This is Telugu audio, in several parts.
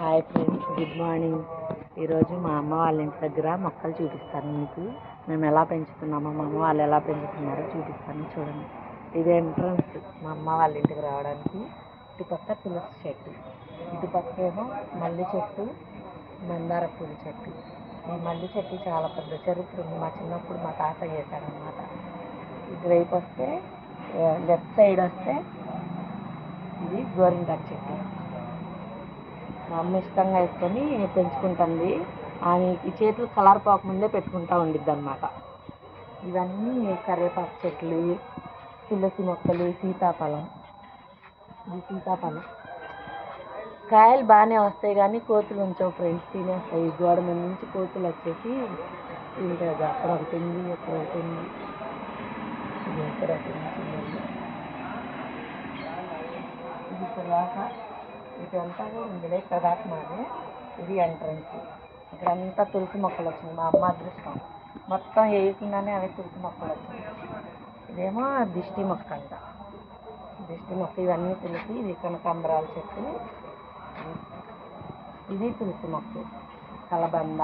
Hi friends good morning. ఈరోజు మా అమ్మ వాళ్ళ ఇంటి దగ్గర మొక్కలు చూపిస్తాను మీకు. మేము ఎలా పెంచుతున్నామో మా అమ్మ వాళ్ళు ఎలా పెంచుతున్నారో చూపిస్తాను చూడండి. ఇది ఎంట్రన్స్ మా అమ్మ వాళ్ళ ఇంటికి రావడానికి ఇటు పక్క తులసి చెట్టు. ఇటు పక్క ఏమో మల్లి చెట్టు మందార పూల చెట్టు. ఈ మల్లి చెట్టు చాలా పెద్ద చరిత్ర ఉంది. మా చిన్నప్పుడు మా తాత చేశాడనమాట ఇటువైపు వస్తే లెఫ్ట్ సైడ్ వస్తే ఇది గోరింటాకు చెట్టు. మా అమ్మ ఇష్టంగా వేసుకొని పెంచుకుంటుంది. ఆమె చేతులు కలర్ పోకముందే పెట్టుకుంటా ఉండిద్ది అనమాట ఇవన్నీ కరివేపాకు చెట్లు తులసి మొక్కలు సీతాఫలం. ఇది సీతాఫలం. కాయలు బాగానే వస్తాయి కానీ కోతులు ఉంచవు ఫ్రెండ్స్ తినేస్తాయి ఈ గోడ మీద నుంచి కోతులు వచ్చేసి తింటుంది అక్కడ ఒకటి ఉంది అక్కడ ఒకటి ఉంది. ఇది ఇక్కడ ఒకటి ఉంది ఇది తర్వాత ఇదంతా కూడా ఉంది ఇక్కడ మాది ఇది ఎంట్రన్స్. ఇక్కడంతా తులసి మొక్కలు వచ్చినాయి. మా అమ్మ అదృష్టం. మొత్తం వేయకుండానే అవి తులసి మొక్కలు వచ్చినాయి. ఇదేమో దిష్టి మొక్క అంట. దిష్టి మొక్క ఇవన్నీ తులసి ఇది కనకాంబరాల చెట్టు. ఇది తులసి మొక్క. కలబంద.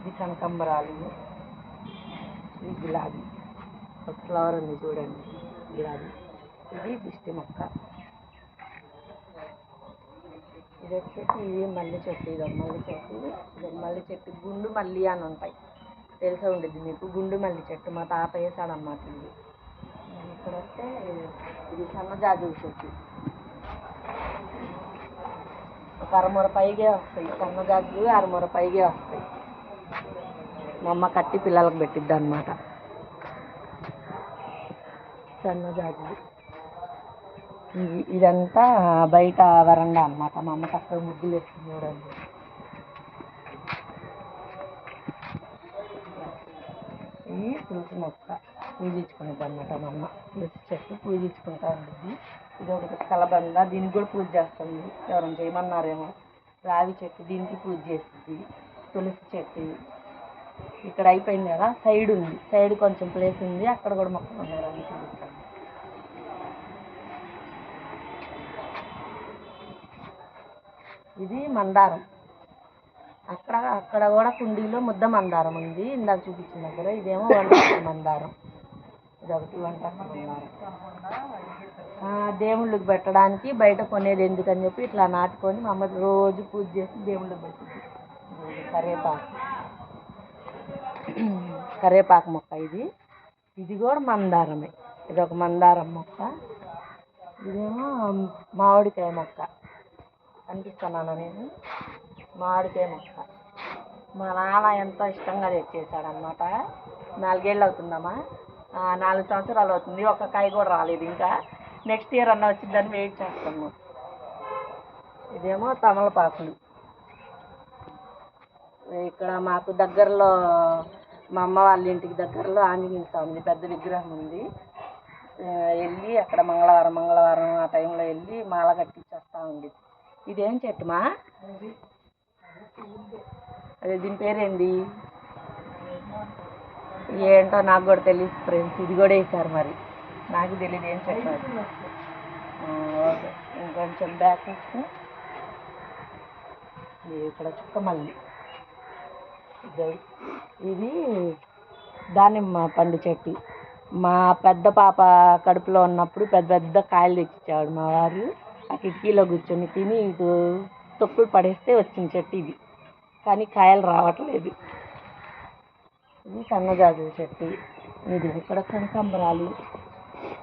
ఇది కనకాంబరాలు. ఇది గులాబీ. ఒక ఫ్లవర్ ఉంది చూడండి. గులాబీ. ఇది దిష్టి మొక్క. ఇది వచ్చేసి ఇది మల్లె చెట్టు ఇది ఒక చెట్టు ఇది ఒక చెట్టు గుండు మల్లి అని ఉంటాయి. తెలిసే ఉండిద్ది మీకు? గుండు మల్లి చెట్టు. మా తాత వేసాడన్నమాట ఇది ఇక్కడ వస్తే ఇది సన్నజాజుల చెట్టు ఒక అరమూర పైగే వస్తాయి. సన్నజాజులు అరమూర పైగే వస్తాయి. మా అమ్మ కట్టి పిల్లలకు పెట్టిద్ది అనమాట సన్నజాజులు ఇదంతా బయట వరండా అన్నమాట. మా అమ్మకి అక్కడ ముగ్గులు వేస్తుంది చూడండి ఇది తులసి మొక్క పూజించుకునేది అనమాట మా అమ్మ. తులసి చెట్టు పూజించుకుంటా ఉంటుంది ఇది ఒకటి కలబంద. దీనికి కూడా పూజ చేస్తుంది ఎవరైనా చేయమన్నారేమో. రావి చెట్టు దీనికి పూజ చేస్తుంది. తులసి చెట్టు. ఇక్కడ అయిపోయింది కదా. సైడ్ ఉంది. సైడ్ కొంచెం ప్లేస్ ఉంది. అక్కడ కూడా మొక్కలు ఉన్నారని చూపిస్తాను ఇది మందారం. అక్కడ అక్కడ కూడా కుండీలో ముద్ద మందారం ఉంది. ఇందాక చూపించిన దగ్గర ఇదేమో వంట మందారం. ఇదొకటి వంట దేవుళ్ళకి పెట్టడానికి బయట కొనేది ఎందుకని చెప్పి ఇట్లా నాటుకొని మా అమ్మ రోజు పూజ చేసి దేవుళ్ళకి పెట్టింది. కరేపాకు. కరేపాకు కరివేపాకు మొక్క ఇది. ఇది కూడా మందారమే. ఇది ఒక మందారం మొక్క. ఇదేమో మామిడికాయ మొక్క. కనిపిస్తున్నాను నేను. మామిడికాయ మొక్క. మా నాన్న ఎంతో ఇష్టంగా తెచ్చేసాడనమాట నాలుగేళ్ళు అవుతుందమ్మా. నాలుగు సంవత్సరాలు అవుతుంది. ఒక కాయ కూడా రాలేదు ఇంకా. నెక్స్ట్ ఇయర్ అన్న వచ్చిందని వెయిట్ చేస్తాము ఇదేమో తమలపాకులు. ఇక్కడ మాకు దగ్గరలో మా అమ్మ వాళ్ళ ఇంటికి దగ్గరలో ఆంజనేయ స్వామి పెద్ద విగ్రహం ఉంది. వెళ్ళి అక్కడ మంగళవారం మంగళవారం ఆ టైంలో వెళ్ళి మాల కట్టించేస్తా ఉంది ఇదేం చెట్టుమా? అదే దీని పేరేంది? ఏంటో నాకు కూడా తెలియదు ఫ్రెండ్స్. ఇది కూడా వేసారు మరి. నాకు తెలియదు ఏం చెట్టు ఓకే. ఇంకొంచెం బ్యాక్ వస్తే ఇక్కడ చుక్క మల్లి ఇది దానిమ్మ పండు చెట్టు. మా పెద్ద పాప కడుపులో ఉన్నప్పుడు పెద్ద పెద్ద కాయలు తెచ్చిచ్చాడు మా వారు. ఆ కిటికీలో కూర్చొని తిని తొక్కులు పడేస్తే వచ్చిన చెట్టు ఇది. కానీ కాయలు రావట్లేదు. ఇది సన్నజాజుల చెట్టు. ఇది ఇక్కడ కనకాంబరాలు.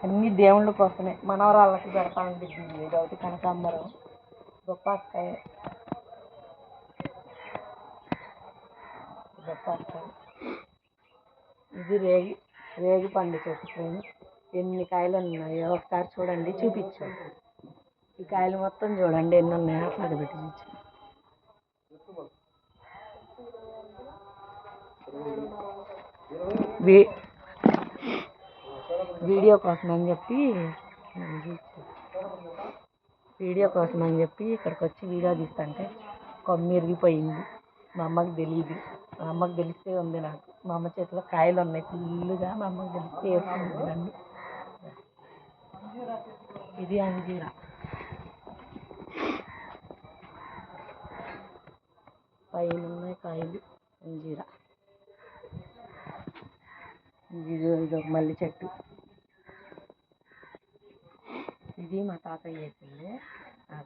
అన్ని దేవుళ్ళ కోసమే. మనవరాళ్ళకి పెడతా ఇది ఒకటి కనకాంబరం. బొప్పాస్కాయ బొప్పాస్కాయ ఇది రేగి రేగి పండు చెట్టు. ఎన్ని కాయలు ఉన్నాయో ఒకసారి చూడండి. చూపించండి ఈ కాయలు మొత్తం చూడండి ఎన్ని ఉన్నాయో అట్లా పెట్టి వీడియో కోసం అని చెప్పి వీడియో కోసం అని చెప్పి ఇక్కడికి వచ్చి వీడియో తీస్తుంటే కొమ్మ ఇరిగిపోయింది. మా అమ్మకి తెలియదు మా అమ్మకి తెలిస్తే ఉంది నాకు. మా అమ్మ చేతిలో కాయలు ఉన్నాయి ఫుల్లుగా. మా అమ్మకి తెలిస్తే వేస్తుంది ఇది అంజీరా. పైన ఉన్నాయి కాయలు అంజీరా. ఇది ఒక మల్లి చెట్టు. ఇది మా తాతయ్య వేసింది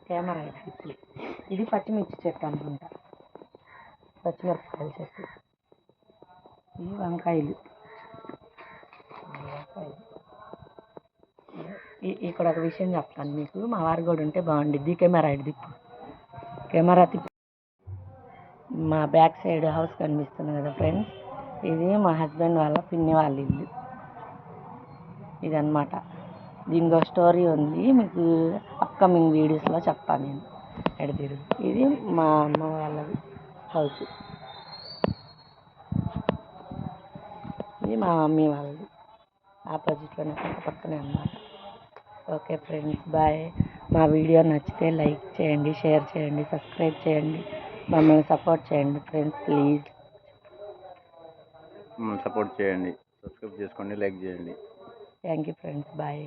కెమెరా ఇది. ఇది. పచ్చిమిర్చి చెట్టు అనుకుంటా. పచ్చిమిరపకాయల చెట్టు. ఇవి వంకాయలు. వంకాయలు ఇక్కడ ఒక విషయం చెప్తాను మీకు. మా వారి కూడా ఉంటే బాగుండిద్ది. కెమెరా ఇటు తిప్పు కెమెరా తిప్పు మా బ్యాక్ సైడ్ హౌస్ కనిపిస్తుంది కదా ఫ్రెండ్స్. ఇది మా హస్బెండ్ వాళ్ళ పిన్ని వాళ్ళ ఇల్లు. ఇదన్నమాట. దీనికి ఒక స్టోరీ ఉంది. మీకు అప్కమింగ్ వీడియోస్లో చెప్తాను నేను. ఎడతీరు ఇది మా అమ్మ వాళ్ళది హౌస్ ఇది మా మమ్మీ వాళ్ళది. ఆపోజిట్లోనే పక్క పక్కనే అన్నమాట. Okay friends bye. మా వీడియో నచ్చితే లైక్ చేయండి షేర్ చేయండి సబ్స్క్రైబ్ చేయండి. మమ్మల్ని సపోర్ట్ చేయండి ఫ్రెండ్స్ ప్లీజ్. సపోర్ట్ చేయండి. సబ్స్క్రైబ్ చేసుకోండి లైక్ చేయండి. Thank you friends bye.